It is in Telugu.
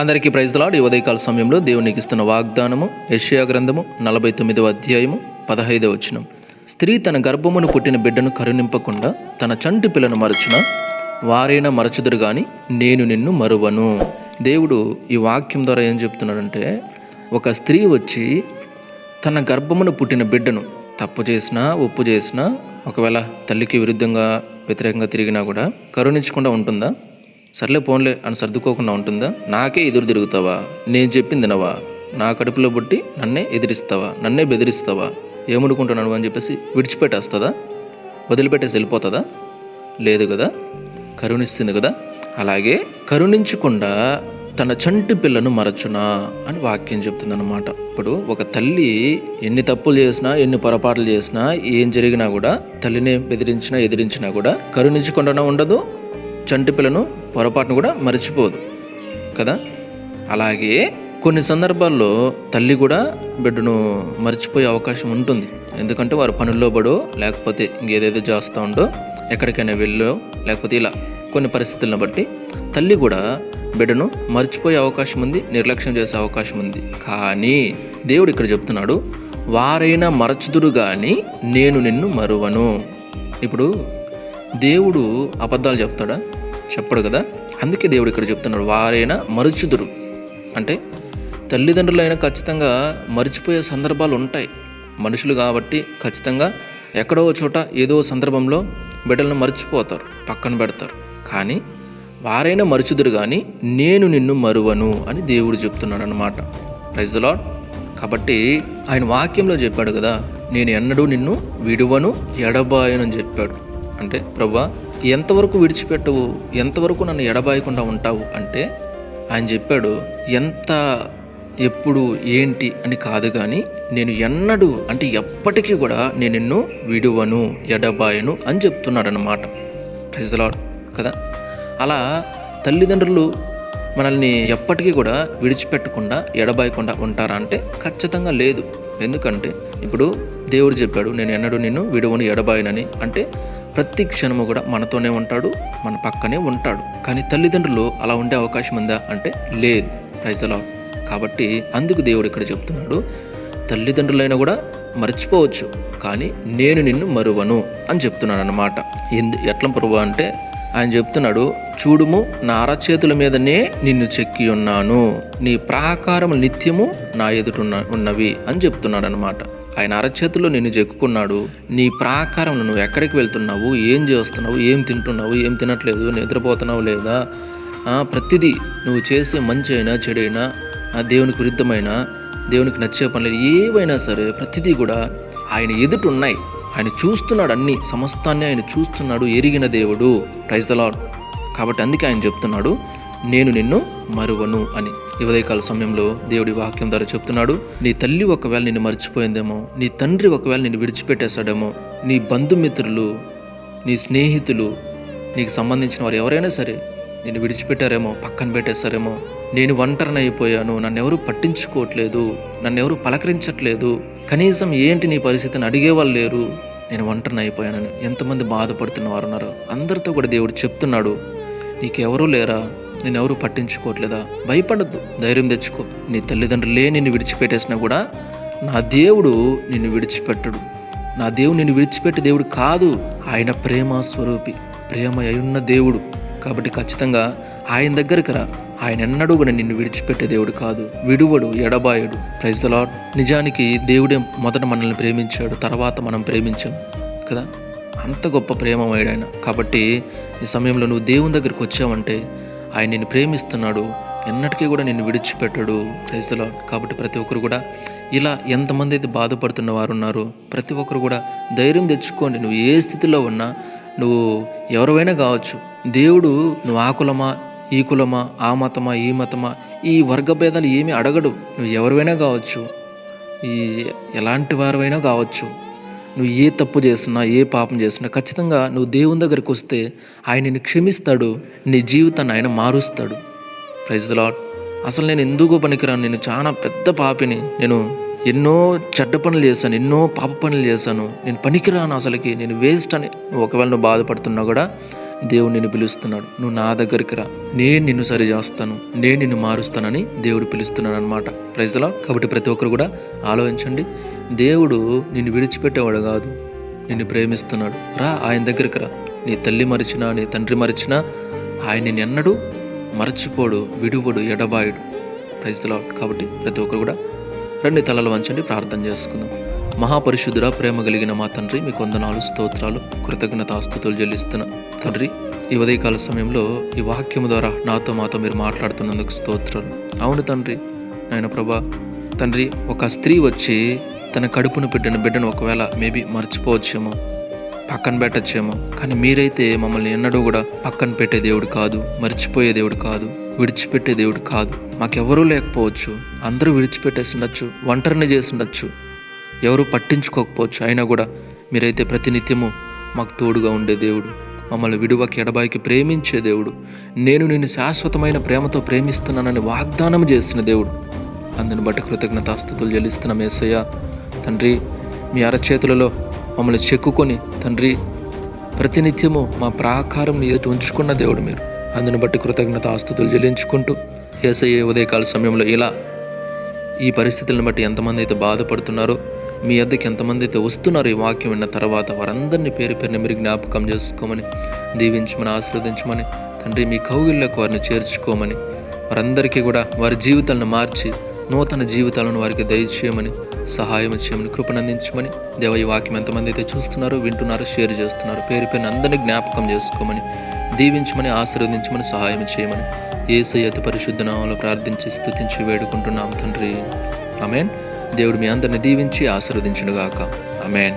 అందరికీ ప్రైజ్లాడ్ ఈ ఉదయకాల సమయంలో దేవునికి ఇస్తున్న వాగ్దానము యషియా గ్రంథము నలభై తొమ్మిదవ అధ్యాయము పదహైదవ వచనం. స్త్రీ తన గర్భమును పుట్టిన బిడ్డను కరుణింపకుండా తన చంటి పిల్లను మరచున వారైనా మరచుదురు కానీ నేను నిన్ను మరువను. దేవుడు ఈ వాక్యం ద్వారా ఏం చెప్తున్నాడంటే ఒక స్త్రీ వచ్చి తన గర్భమును పుట్టిన బిడ్డను తప్పు చేసినా ఒప్పు చేసినా ఒకవేళ తల్లికి విరుద్ధంగా వ్యతిరేకంగా తిరిగినా కూడా కరుణించకుండా ఉంటుందా? సర్లే పోన్లే అని సర్దుకోకుండా ఉంటుందా? నాకే ఎదురు తిరుగుతావా? నేను చెప్పింది నవా నా కడుపులో బట్టి నన్నే ఎదిరిస్తావా? నన్నే బెదిరిస్తావా? ఏమనుకుంటున్నాను అని చెప్పేసి విడిచిపెట్టేస్తుందా? వదిలిపెట్టేసి వెళ్ళిపోతుందా? లేదు కదా? కరుణిస్తుంది కదా? అలాగే కరుణించకుండా తన చంటి పిల్లను మరచునా అని వాక్యం చెప్తుందన్నమాట. ఇప్పుడు ఒక తల్లి ఎన్ని తప్పులు చేసినా ఎన్ని పొరపాట్లు చేసినా ఏం జరిగినా కూడా తల్లిని బెదిరించినా ఎదిరించినా కూడా కరుణించకుండా ఉండదు. చంటి పిల్లను పొరపాటును కూడా మర్చిపోదు కదా? అలాగే కొన్ని సందర్భాల్లో తల్లి కూడా బిడ్డను మర్చిపోయే అవకాశం ఉంటుంది. ఎందుకంటే వారు పనుల్లో పడో లేకపోతే ఇంకేదేదో చేస్తూ ఉండో ఎక్కడికైనా వెళ్ళో లేకపోతే ఇలా కొన్ని పరిస్థితులను బట్టి తల్లి కూడా బిడ్డను మర్చిపోయే అవకాశం ఉంది నిర్లక్ష్యం చేసే అవకాశం ఉంది. కానీ దేవుడు ఇక్కడ చెప్తున్నాడు వారైనా మరచుదురు కానీ నేను నిన్ను మరువను. ఇప్పుడు దేవుడు అబద్ధాలు చెప్తాడా? చెప్పడు కదా? అందుకే దేవుడు ఇక్కడ చెప్తున్నాడు వారైనా మరుచుదురు. అంటే తల్లిదండ్రులైనా ఖచ్చితంగా మర్చిపోయే సందర్భాలు ఉంటాయి. మనుషులు కాబట్టి ఖచ్చితంగా ఎక్కడో చోట ఏదో సందర్భంలో బిడ్డలను మర్చిపోతారు పక్కన పెడతారు. కానీ వారైనా మరుచుదురు కానీ నేను నిన్ను మరువను అని దేవుడు చెప్తున్నాడు అనమాట ప్రైజ్ లాడ్ కాబట్టి ఆయన వాక్యంలో చెప్పాడు కదా నేను ఎన్నడూ నిన్ను విడువను ఎడబాయను అని చెప్పాడు. అంటే ప్రభా ఎంతవరకు విడిచిపెట్టవు? ఎంతవరకు నన్ను ఎడబాయకుండా ఉంటావు? అంటే ఆయన చెప్పాడు ఎంత ఎప్పుడు ఏంటి? అని కాదు కానీ నేను ఎన్నడూ అంటే ఎప్పటికీ కూడా నేను నిన్ను విడువను ఎడబాయను అని చెప్తున్నాడు అనమాట ప్రజలాడు కదా? అలా తల్లిదండ్రులు మనల్ని ఎప్పటికీ కూడా విడిచిపెట్టకుండా ఎడబాయకుండా ఉంటారా అంటే ఖచ్చితంగా లేదు. ఎందుకంటే ఇప్పుడు దేవుడు చెప్పాడు నేను ఎన్నడూ నిన్ను విడువను ఎడబాయనని. అంటే ప్రతి క్షణము కూడా మనతోనే ఉంటాడు మన పక్కనే ఉంటాడు. కానీ తల్లిదండ్రులు అలా ఉండే అవకాశం ఉందా అంటే లేదు. ప్రైజలా కాబట్టి అందుకు దేవుడు ఇక్కడ చెప్తున్నాడు తల్లిదండ్రులైనా కూడా మర్చిపోవచ్చు కానీ నేను నిన్ను మరువను అని చెప్తున్నాను అనమాట ఎందు ఎట్లా ప్రభు అంటే ఆయన చెప్తున్నాడు చూడుము నా అరచేతుల మీదనే నిన్ను చెక్కి ఉన్నాను. నీ ప్రాకారం నిత్యము నా ఎదుట ఉన్నవి అని చెప్తున్నాడు అనమాట ఆయన అరచేతుల్లో నిన్ను చెక్కున్నాడు నీ ప్రాకారం నువ్వు ఎక్కడికి వెళ్తున్నావు? ఏం చేస్తున్నావు? ఏం తింటున్నావు? ఏం తినట్లేదు? నిద్రపోతున్నావు లేదా? ప్రతిదీ నువ్వు చేసే మంచి అయినా చెడైనా ఆ, దేవునికి విరుద్ధమైన దేవునికి నచ్చే పనులు ఏవైనా సరే ప్రతిదీ కూడా ఆయన ఎదుట ఉన్నాయి. ఆయన చూస్తున్నాడు అన్ని. సమస్తాన్ని ఆయన చూస్తున్నాడు. ఎరిగిన దేవుడు. ప్రైజ్ ద లాడ్ కాబట్టి అందుకే ఆయన చెప్తున్నాడు నేను నిన్ను మరువను అని. ఈ ఉదయకాల సమయంలో దేవుడి వాక్యం ద్వారా చెప్తున్నాడు నీ తల్లి ఒకవేళ నిన్ను మర్చిపోయిందేమో నీ తండ్రి ఒకవేళ నిన్ను విడిచిపెట్టేశాడేమో నీ బంధుమిత్రులు నీ స్నేహితులు నీకు సంబంధించిన వారు ఎవరైనా సరే నేను విడిచిపెట్టారేమో పక్కన పెట్టేశారేమో నేను ఒంటరిని అయిపోయాను నన్ను ఎవరు పట్టించుకోవట్లేదు నన్ను ఎవరు పలకరించట్లేదు కనీసం ఏంటి నీ పరిస్థితిని అడిగేవాళ్ళు లేరు నేను ఒంటరిని అయిపోయానని ఎంతమంది బాధపడుతున్న వారు ఉన్నారు అందరితో కూడా దేవుడు చెప్తున్నాడు నీకెవరూ లేరా? నేను ఎవరు పట్టించుకోవట్లేదా? భయపడద్దు. ధైర్యం తెచ్చుకో. నీ తల్లిదండ్రులే నిన్ను విడిచిపెట్టేసినా కూడా నా దేవుడు నిన్ను విడిచిపెట్టడు. నా దేవుడు నిన్ను విడిచిపెట్టే దేవుడు కాదు. ఆయన ప్రేమ స్వరూపి. ప్రేమ అయున్న దేవుడు. కాబట్టి ఖచ్చితంగా ఆయన దగ్గరికి రా. ఆయన ఎన్నడూ కూడా నిన్ను విడిచిపెట్టే దేవుడు కాదు. విడువడు ఎడబాయుడు. ప్రైజ్ ద లాడ్ నిజానికి దేవుడే మొదట మనల్ని ప్రేమించాడు. తర్వాత మనం ప్రేమించాం. కదా? అంత గొప్ప ప్రేమమయ్యాడు ఆయన. కాబట్టి ఈ సమయంలో నువ్వు దేవుని దగ్గరికి వచ్చావంటే ఆయన నిన్ను ప్రేమిస్తున్నాడు. ఎన్నటికీ కూడా నిన్ను విడిచిపెట్టడు. క్రైస్తలో కాబట్టి ప్రతి ఒక్కరు కూడా ఇలా ఎంతమంది అయితే బాధపడుతున్న వారు ఉన్నారో ప్రతి ఒక్కరు కూడా ధైర్యం తెచ్చుకోండి. నువ్వు ఏ స్థితిలో ఉన్నా నువ్వు ఎవరివైనా కావచ్చు. దేవుడు నువ్వు ఆ కులమా ఈ కులమా ఆ మతమా ఈ మతమా ఈ వర్గభేదాలు ఏమీ అడగడు. నువ్వు ఎవరివైనా కావచ్చు. ఈ ఎలాంటి వారివైనా కావచ్చు. నువ్వు ఏ తప్పు చేస్తున్నా ఏ పాపం చేస్తున్నా ఖచ్చితంగా నువ్వు దేవుని దగ్గరికి వస్తే ఆయన నిన్ను క్షమిస్తాడు నీ జీవితాన్ని ఆయన మారుస్తాడు. ప్రైజ్ ద లాడ్ అసలు నేను ఎందుకు పనికిరాను నేను చాలా పెద్ద పాపిని నేను ఎన్నో చెడ్డ పనులు చేశాను ఎన్నో పాప పనులు చేశాను నేను పనికిరాను అసలుకి నేను వేస్ట్ అని. ఒకవేళ నువ్వు బాధపడుతున్నా కూడా దేవుడు నిన్ను పిలుస్తున్నాడు. నువ్వు నా దగ్గరికి రా. నేను నిన్ను సరి చేస్తాను నేను నిన్ను మారుస్తానని దేవుడు పిలుస్తున్నాడు అనమాట ప్రైజ్లా కాబట్టి ప్రతి ఒక్కరు కూడా ఆలోచించండి. దేవుడు నిన్ను విడిచిపెట్టేవాడు కాదు. నిన్ను ప్రేమిస్తున్నాడు. రా ఆయన దగ్గరికి రా. నీ తల్లి మరిచినా నీ తండ్రి మరిచినా ఆయన నేను ఎన్నడూ మరచిపోడు విడువడు ఎడబాయుడు. ప్రైజ్లా కాబట్టి ప్రతి ఒక్కరు కూడా రెండు తలలు వంచండి ప్రార్థన చేసుకుందాం. మహాపరిశుద్ధుడా ప్రేమ కలిగిన మా తండ్రి మీకు వందనాలు స్తోత్రాలు కృతజ్ఞతాస్తుతులు చెల్లిస్తున్న. తండ్రి ఈ ఉదయకాల సమయంలో ఈ వాక్యం ద్వారా నాతో మాతో మీరు మాట్లాడుతున్నందుకు స్తోత్రాలు. అవును తండ్రి నాయన ప్రభా తండ్రి ఒక స్త్రీ వచ్చి తన కడుపును పెట్టిన బిడ్డను ఒకవేళ మేబీ మర్చిపోవచ్చేమో పక్కన పెట్టచ్చేమో. కానీ మీరైతే మమ్మల్ని ఎన్నడూ కూడా పక్కన పెట్టే దేవుడు కాదు మర్చిపోయే దేవుడు కాదు విడిచిపెట్టే దేవుడు కాదు. మాకెవరూ లేకపోవచ్చు. అందరూ విడిచిపెట్టేసి ఉండొచ్చు ఒంటరిని చేసి ఉండొచ్చు. ఎవరూ పట్టించుకోకపోవచ్చు. అయినా కూడా మీరైతే ప్రతినిత్యము మాకు తోడుగా ఉండే దేవుడు. మమ్మల్ని విడువకి ఎడబాయికి ప్రేమించే దేవుడు. నేను నిన్ను శాశ్వతమైన ప్రేమతో ప్రేమిస్తున్నానని వాగ్దానం చేసిన దేవుడు. అందుని బట్టి కృతజ్ఞతాస్తుతులు చెల్లిస్తున్నాం ఏసయ్య. తండ్రి మీ అరచేతులలో మమ్మల్ని చెక్కుకొని తండ్రి ప్రతినిత్యము మా ప్రాకారం ఎదుటి ఉంచుకున్న దేవుడు మీరు. అందుని బట్టి కృతజ్ఞత ఆస్తుతులు చెల్లించుకుంటూ ఏసయ్య ఉదయకాల సమయంలో ఇలా ఈ పరిస్థితులను బట్టి ఎంతమంది అయితే బాధపడుతున్నారో మీ వద్దకు ఎంతమంది అయితే వస్తున్నారో ఈ వాక్యం విన్న తర్వాత వారందరినీ పేరు పేరుని మీరు జ్ఞాపకం చేసుకోమని దీవించమని ఆశీర్వదించమని తండ్రి మీ కౌగిళ్ళకు వారిని చేర్చుకోమని వారందరికీ కూడా వారి జీవితాలను మార్చి నూతన జీవితాలను వారికి దయచేయమని సహాయం చేయమని కృపనందించమని దేవ ఈ వాక్యం ఎంతమంది అయితే చూస్తున్నారో వింటున్నారో షేర్ చేస్తున్నారు పేరు పేరుని అందరినీ జ్ఞాపకం చేసుకోమని దీవించమని ఆశీర్వదించమని సహాయం చేయమని ఏసై అతి పరిశుద్ధ నామంలో ప్రార్థించి స్థుతించి వేడుకుంటున్నాం తండ్రి. అమేన్ దేవుడు మీ అందరిని దీవించి ఆశీర్వదించునుగాక. అమేన్